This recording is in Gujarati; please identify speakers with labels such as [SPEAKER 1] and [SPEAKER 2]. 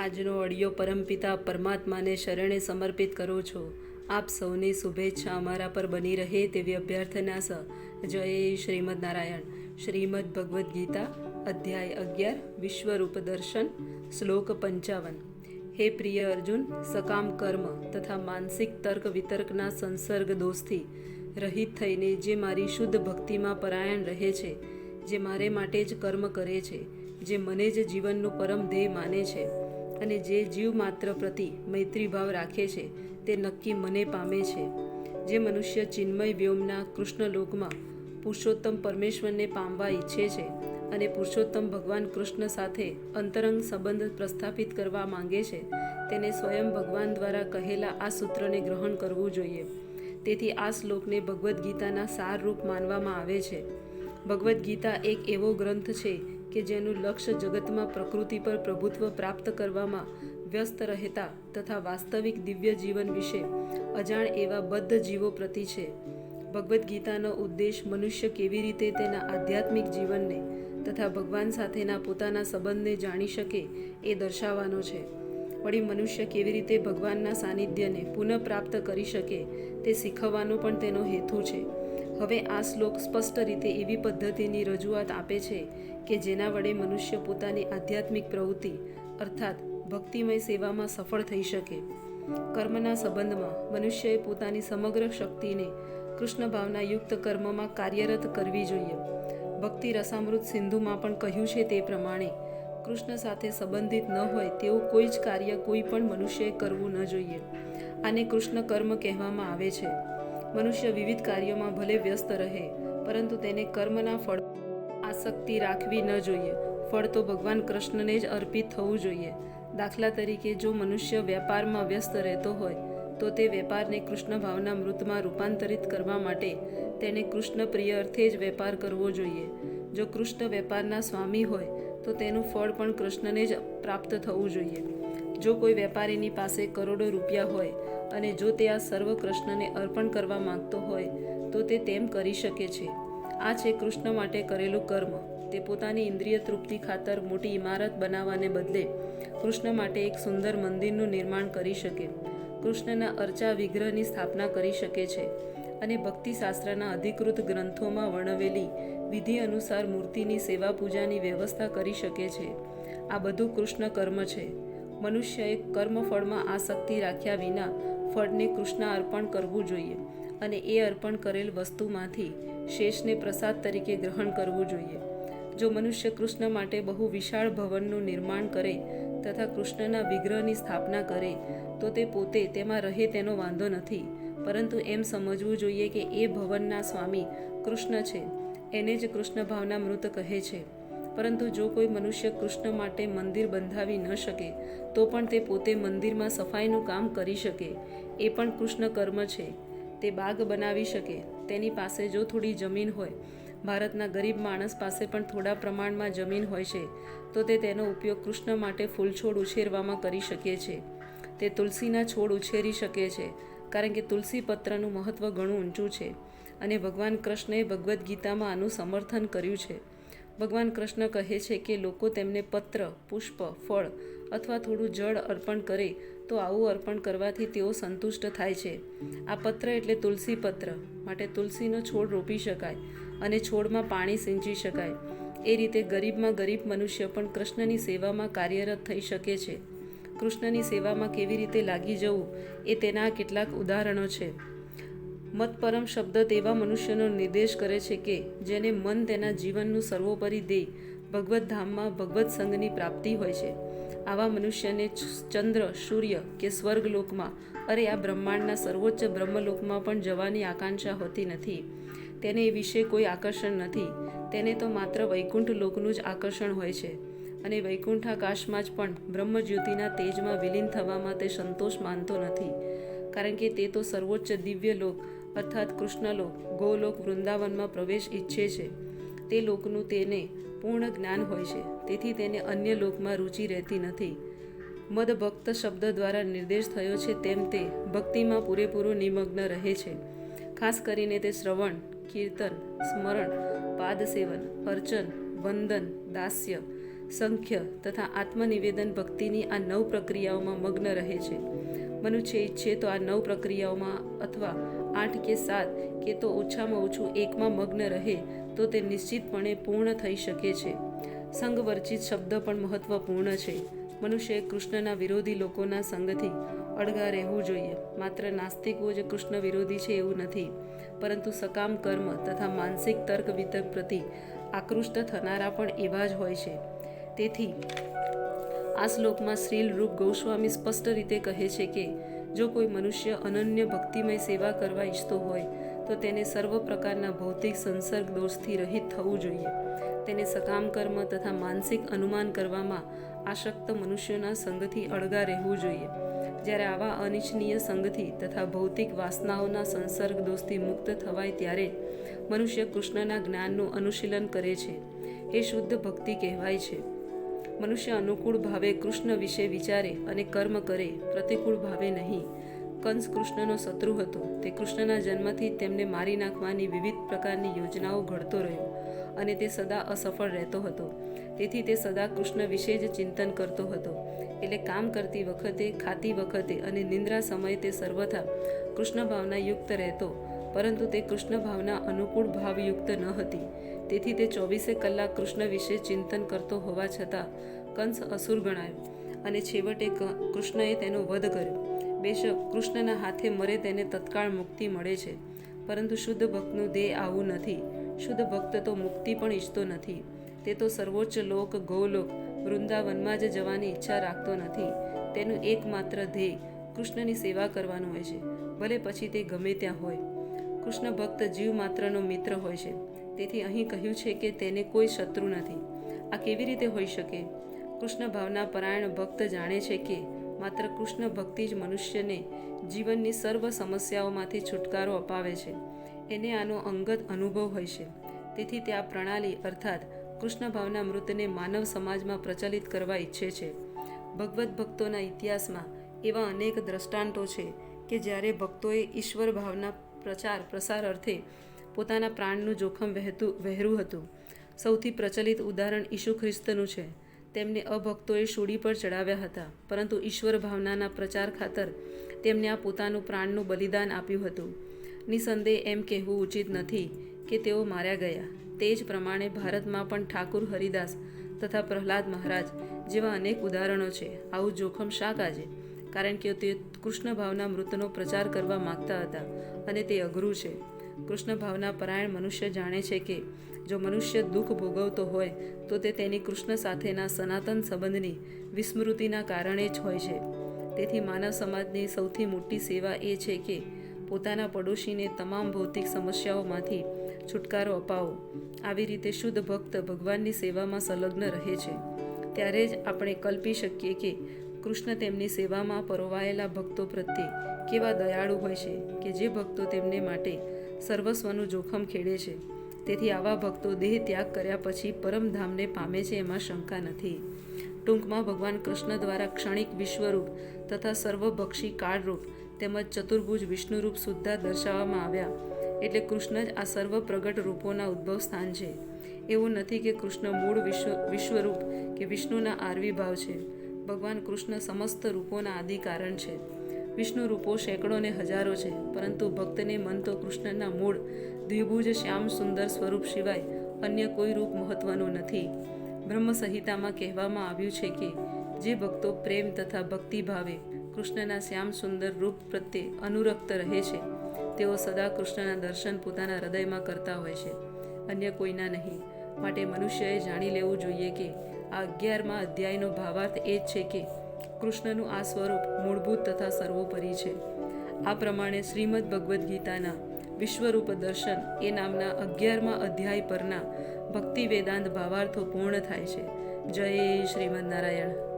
[SPEAKER 1] આજનો ઓડિયો પરમપિતા પરમાત્માને શરણે સમર્પિત કરું છું. આપ સૌની શુભેચ્છા અમારા પર બની રહે તેવી અભ્યર્થના સ. જય શ્રીમદ નારાયણ. શ્રીમદ ભગવદ્ ગીતા, અધ્યાય અગિયાર, વિશ્વરૂપ દર્શન, શ્લોક પંચાવન. હે પ્રિય અર્જુન, સકામ કર્મ તથા માનસિક તર્ક વિતર્કના સંસર્ગ દોષથી રહિત થઈને જે મારી શુદ્ધ ભક્તિમાં પરાયણ રહે છે, જે મારે માટે જ કર્મ કરે છે, જે મને જ જીવનનું પરમ ધ્યેય માને છે અને જે જીવ માત્ર પ્રતિ મૈત્રીભાવ રાખે છે, તે નક્કી મને પામે છે. જે મનુષ્ય ચિન્મય વ્યોમના કૃષ્ણલોકમાં પુરુષોત્તમ પરમેશ્વરને પામવા ઈચ્છે છે અને પુરુષોત્તમ ભગવાન કૃષ્ણ સાથે અંતરંગ સંબંધ પ્રસ્થાપિત કરવા માંગે છે, તેને સ્વયં ભગવાન દ્વારા કહેલા આ સૂત્રને ગ્રહણ કરવું જોઈએ. તેથી આ શ્લોકને ભગવદ્ ગીતાના સાર રૂપ માનવામાં આવે છે. ભગવદ્ ગીતા એક એવો ગ્રંથ છે કે જેનું લક્ષ્ય જગતમાં પ્રકૃતિ પર પ્રભુત્વ પ્રાપ્ત કરવામાં વ્યસ્ત રહેતા તથા વાસ્તવિક દિવ્ય જીવન વિશે અજાણ એવા બદ્ધ જીવો પ્રતિ છે. ભગવદ્ ગીતાનો ઉદ્દેશ મનુષ્ય કેવી રીતે તેના આધ્યાત્મિક જીવનને તથા ભગવાન સાથેના પોતાના સંબંધને જાણી શકે એ દર્શાવવાનો છે. વળી મનુષ્ય કેવી રીતે ભગવાનના સાનિધ્યને પુનઃપ્રાપ્ત કરી શકે તે શીખવવાનો પણ તેનો હેતુ છે. હવે આ શ્લોક સ્પષ્ટ રીતે એવી પદ્ધતિની રજૂઆત આપે છે કે જેના વડે મનુષ્ય પોતાની આધ્યાત્મિક પ્રવૃત્તિ, અર્થાત ભક્તિમય સેવામાં સફળ થઈ શકે. કર્મના સંબંધમાં મનુષ્યએ પોતાની સમગ્ર શક્તિને કૃષ્ણ ભાવના યુક્ત કર્મમાં કાર્યરત કરવી જોઈએ. ભક્તિ રસામૃત સિંધુમાં પણ કહ્યું છે તે પ્રમાણે, કૃષ્ણ સાથે સંબંધિત ન હોય તેવું કોઈ જ કાર્ય કોઈ પણ મનુષ્યએ કરવું ન જોઈએ. આને કૃષ્ણ કર્મ કહેવામાં આવે છે. મનુષ્ય વિવિધ કાર્યોમાં ભલે વ્યસ્ત રહે, પરંતુ તેને કર્મના ફળ આસક્તિ રાખવી ન જોઈએ. ફળ તો ભગવાન કૃષ્ણને જ અર્પિત થવું જોઈએ. દાખલા તરીકે જો મનુષ્ય વેપારમાં વ્યસ્ત રહેતો હોય, તો તે વેપારને કૃષ્ણ ભાવના મૃતમાં રૂપાંતરિત કરવા માટે તેને કૃષ્ણ પ્રિય અર્થે જ વેપાર કરવો જોઈએ. જો કૃષ્ણ વેપારના સ્વામી હોય, તો તેનું ફળ પણ કૃષ્ણને જ પ્રાપ્ત થવું જોઈએ. જો કોઈ વેપારીની પાસે કરોડો રૂપિયા હોય અને જો તે આ સર્વ કૃષ્ણને અર્પણ કરવા માંગતો હોય, તો તે તેમ કરી શકે છે. આ છે કૃષ્ણ માટે કરેલું કર્મ. તે પોતાની ઇન્દ્રિય તૃપ્તિ ખાતર મોટી ઇમારત બનાવવાને બદલે કૃષ્ણ માટે એક સુંદર મંદિરનું નિર્માણ કરી શકે. કૃષ્ણના અર્ચા વિગ્રહની સ્થાપના કરી શકે છે અને ભક્તિશાસ્ત્રના અધિકૃત ગ્રંથોમાં વર્ણવેલી વિધિ અનુસાર મૂર્તિની સેવા પૂજાની વ્યવસ્થા કરી શકે છે. આ બધું કૃષ્ણ કર્મ છે. મનુષ્યએ કર્મફળમાં આસક્તિ રાખ્યા વિના ફળને કૃષ્ણ અર્પણ કરવું જોઈએ અને એ અર્પણ કરેલ વસ્તુમાંથી શેષને પ્રસાદ તરીકે ગ્રહણ કરવું જોઈએ. જો મનુષ્ય કૃષ્ણ માટે બહુ વિશાળ ભવનનું નિર્માણ કરે તથા કૃષ્ણના વિગ્રહની સ્થાપના કરે, તો તે પોતે તેમાં રહે તેનો વાંધો નથી. પરંતુ એમ સમજવું જોઈએ કે એ ભવનના સ્વામી કૃષ્ણ છે. એને જ કૃષ્ણ ભાવના મૃત કહે છે. પરંતુ જો કોઈ મનુષ્ય કૃષ્ણ માટે મંદિર બંધાવી ન શકે, તો પણ તે પોતે મંદિરમાં સફાઈનું કામ કરી શકે. એ પણ કૃષ્ણ કર્મ છે. તે બાગ બનાવી શકે. તેની પાસે જો થોડી જમીન હોય, ભારતના ગરીબ માણસ પાસે પણ થોડા પ્રમાણમાં જમીન હોય છે, તો તે તેનો ઉપયોગ કૃષ્ણ માટે ફૂલછોડ ઉછેરવામાં કરી શકે છે. તે તુલસીના છોડ ઉછેરી શકે છે, કારણ કે તુલસી પત્રનું મહત્ત્વ ઘણું ઊંચું છે અને ભગવાન કૃષ્ણએ ભગવદ્ ગીતામાં આનું સમર્થન કર્યું છે. ભગવાન કૃષ્ણ કહે છે કે લોકો તેમને પત્ર, પુષ્પ, ફળ અથવા થોડું જળ અર્પણ કરે તો આવું અર્પણ કરવાથી તેઓ સંતુષ્ટ થાય છે. આ પત્ર એટલે તુલસી પત્ર. માટે તુલસીનો છોડ રોપી શકાય અને છોડમાં પાણી સિંચી શકાય. એ રીતે ગરીબમાં ગરીબ મનુષ્ય પણ કૃષ્ણની સેવામાં કાર્યરત થઈ શકે છે. કૃષ્ણની સેવામાં કેવી રીતે લાગી જવું એ તેના કેટલાક ઉદાહરણો છે. મતપરમ શબ્દ તેવા મનુષ્યનો નિર્દેશ કરે છે કે જેને મન તેના જીવનનું સર્વોપરી ધ્યેય ભગવત ધામમાં ભગવત સંઘની પ્રાપ્તિ હોય છે. આવા મનુષ્યને ચંદ્ર, સૂર્ય કે સ્વર્ગલોકમાં અરે આ બ્રહ્માંડના સર્વોચ્ચ બ્રહ્મલોકમાં પણ જવાની આકાંક્ષા હોતી નથી. તેને એ વિશે કોઈ આકર્ષણ નથી. તેને તો માત્ર વૈકુંઠ લોકનું જ આકર્ષણ હોય છે. અને વૈકુંઠાકાશમાં જ પણ બ્રહ્મજ્યોતિના તેજમાં વિલીન થવામાં તે સંતોષ માનતો નથી. કારણ કે તે તો સર્વોચ્ચ દિવ્ય લોક, અર્થાત કૃષ્ણલોક, ગોલોક વૃંદાવનમાં પ્રવેશ ઈચ્છે છે. તે લોકનું તેને પૂર્ણ જ્ઞાન હોય છે. તેથી તેને અન્ય લોકમાં રુચિ રહેતી નથી. મદ ભક્ત શબ્દ દ્વારા નિર્દેશ થયો છે તેમ તે ભક્તિમાં પૂરેપૂરો નિમગ્ન રહે છે. ખાસ કરીને તે શ્રવણ, કીર્તન, સ્મરણ, પાદસેવન, અર્ચન, વંદન, દાસ્ય, સંખ્ય તથા આત્મનિવેદન ભક્તિની આ નવ પ્રક્રિયાઓમાં મગ્ન રહે છે. મનુષ્ય ઈચ્છે તો આ નવ પ્રક્રિયાઓમાં અથવા આઠ કે સાત કે તો ઓછામાં ઓછું એકમાં મગ્ન રહે. તો તે નિશ્ચિતપણે પૂર્ણ થઈ શકે છે. સંઘવર્જિત શબ્દ પણ મહત્વપૂર્ણ છે. મનુષ્યએ કૃષ્ણના વિરોધી લોકોના સંગથી અળગા રહેવું જોઈએ. માત્ર નાસ્તિકો જે કૃષ્ણ વિરોધી છે એવું નથી. પરંતુ સકામ કર્મ તથા માનસિક તર્ક વિતર્ક પ્રતિ આકૃષ્ટ થનારા પણ એવા જ હોય છે. તેથી આ શ્લોકમાં શ્રીલ રૂપ ગોસ્વામી સ્પષ્ટ રીતે કહે છે કે, જો કોઈ મનુષ્ય અનન્ય ભક્તિમય સેવા કરવા ઈચ્છતો હોય તો તેને સર્વ પ્રકારના ભૌતિક સંસર્ગ દોષથી રહિત થવું જોઈએ. તેને સકામ કર્મ તથા માનસિક અનુમાન કરવામાં આશક્ત મનુષ્યોના સંગથી અળગા રહેવું જોઈએ. જ્યારે આવા અનિચ્છનીય સંગથી તથા ભૌતિક વાસનાઓના સંસર્ગ દોષથી મુક્ત થવાય ત્યારે મનુષ્ય કૃષ્ણના જ્ઞાનનું અનુશીલન કરે છે. એ શુદ્ધ ભક્તિ કહેવાય છે. મનુષ્ય અનુકૂળ ભાવે કૃષ્ણ વિશે વિચારે અને કર્મ કરે, પ્રતિકૂળ ભાવે નહીં. કંસ કૃષ્ણનો શત્રુ હતો. તે કૃષ્ણના જન્મથી તેમને મારી નાખવાની વિવિધ પ્રકારની યોજનાઓ ઘડતો રહ્યો અને તે સદા અસફળ રહેતો હતો. તેથી તે સદા કૃષ્ણ વિશે જ ચિંતન કરતો હતો. એટલે કામ કરતી વખતે, ખાતી વખતે અને નિંદ્રા સમયે તે સર્વથા કૃષ્ણ ભાવના યુક્ત રહેતો. પરંતુ તે કૃષ્ણ ભાવના અનુકૂળ ભાવયુક્ત ન હતી. તેથી તે ચોવીસે કલાક કૃષ્ણ વિશે ચિંતન કરતો હોવા છતાં કંસ અસુર ગણાયો અને છેવટે કૃષ્ણએ તેનો વધ કર્યો. બેશક કૃષ્ણના હાથે મરે તેને તત્કાળ મુક્તિ મળે છે. પરંતુ શુદ્ધ ભક્તનું દેહ આવું નથી. શુદ્ધ ભક્ત તો મુક્તિ પણ ઈચ્છતો નથી. તે તો સર્વોચ્ચ લોક, ગૌલોક, વૃંદાવનમાં જ જવાની ઈચ્છા રાખતો નથી. તેનું એકમાત્ર ધ્યેય કૃષ્ણની સેવા કરવાનું હોય છે. ભલે પછી તે ગમે ત્યાં હોય. કૃષ્ણ ભક્ત જીવ માત્રનો મિત્ર હોય છે. તેથી અહીં કહ્યું છે કે તેને કોઈ શત્રુ નથી. આ કેવી રીતે હોઈ શકે? કૃષ્ણ ભાવના પરાયણ ભક્ત જાણે છે કે માત્ર કૃષ્ણ ભક્તિ જ મનુષ્યને જીવનની સર્વ સમસ્યાઓમાંથી છુટકારો અપાવે છે. એને આનો અંગત અનુભવ હોય છે. તેથી તે આ પ્રણાલી અર્થાત કૃષ્ણ ભાવના મૃતને માનવ સમાજમાં પ્રચલિત કરવા ઈચ્છે છે. ભગવદ્ ભક્તોના ઇતિહાસમાં એવા અનેક દ્રષ્ટાંતો છે કે જ્યારે ભક્તોએ ઈશ્વર ભાવના પ્રચાર પ્રસાર અર્થે પોતાના પ્રાણનું જોખમ વહેતું, વહેરું હતું. સૌથી પ્રચલિત ઉદાહરણ ઈસુ ખ્રિસ્તનું છે. તેમને અભક્તોએ શૂડી પર ચડાવ્યા હતા. પરંતુ ઈશ્વર ભાવનાના પ્રચાર ખાતર તેમને આ પોતાનું પ્રાણનું બલિદાન આપ્યું હતું. નિસંદેહ એમ કહેવું ઉચિત નથી કે તેઓ માર્યા ગયા. તે જ પ્રમાણે ભારતમાં પણ ઠાકુર હરિદાસ તથા પ્રહલાદ મહારાજ જેવા અનેક ઉદાહરણો છે. આવું જોખમ શા કાજે કારણ કે તે કૃષ્ણ ભાવના મૃતનો પ્રચાર કરવા માગતા હતા અને તે અઘરું છે. કૃષ્ણ ભાવના પરાયણ મનુષ્ય જાણે છે કે જો મનુષ્ય દુઃખ ભોગવતો હોય, તો તે તેની કૃષ્ણ સાથેના સનાતન સંબંધની વિસ્મૃતિના કારણે જ હોય છે. તેથી માનવ સમાજની સૌથી મોટી સેવા એ છે કે, પોતાના પડોશીને તમામ ભૌતિક સમસ્યાઓમાંથી છુટકારો અપાવો. આવી રીતે શુદ્ધ ભક્ત ભગવાનની સેવામાં સંલગ્ન રહે છે. ત્યારે જ આપણે કલ્પી શકીએ કે, કૃષ્ણ તેમની સેવામાં પરોવાયેલા ભક્તો પ્રત્યે કેવા દયાળુ હોય છે કે જે ભક્તો તેમને માટે સર્વસ્વનું જોખમ ખેડે છે. તેથી આવા ભક્તો દેહ ત્યાગ કર્યા પછી પરમધામને પામે છે એમાં શંકા નથી. ટૂંકમાં ભગવાન કૃષ્ણ દ્વારા ક્ષણિક વિશ્વરૂપ તથા સર્વભક્ષી કાળરૂપ તેમજ ચતુર્ભુજ વિષ્ણુરૂપ સુદ્ધા દર્શાવવામાં આવ્યા. એટલે કૃષ્ણ જ આ સર્વ પ્રગટ રૂપોના ઉદ્ભવ સ્થાન છે. એવું નથી કે કૃષ્ણ મૂળ વિશ્વ, વિશ્વરૂપ કે વિષ્ણુના આરવીભાવ છે. ભગવાન કૃષ્ણ સમસ્ત રૂપોના આદિ કારણ છે. વિષ્ણુ રૂપો સેંકડો ને હજારો છે, પરંતુ ભક્તને મન તો કૃષ્ણના મૂળ, દ્વિભુજ શ્યામ સુંદર સ્વરૂપ સિવાય અન્ય કોઈ રૂપ મહત્વનું નથી. બ્રહ્મ સંહિતામાં કહેવામાં આવ્યું છે કે, જે ભક્તો પ્રેમ તથા ભક્તિ ભાવે, કૃષ્ણના શ્યામ સુંદર રૂપ પ્રત્યે અનુરક્ત રહે છે. તેઓ સદા કૃષ્ણના દર્શન પોતાના હૃદયમાં કરતા હોય છે. અન્ય કોઈના નહીં. માટે મનુષ્યએ જાણી લેવું જોઈએ કે, આ અગિયારમાં અધ્યાયનો ભાવાર્થ એ જ છે કે કૃષ્ણનું આ સ્વરૂપ મૂળભૂત તથા સર્વોપરી છે. આ પ્રમાણે શ્રીમદ ભગવદ્ ગીતાના વિશ્વરૂપ દર્શન એ નામના અગિયારમાં અધ્યાય પરના ભક્તિ વેદાંત ભાવાર્થો પૂર્ણ થાય છે. જય શ્રીમદ નારાયણ.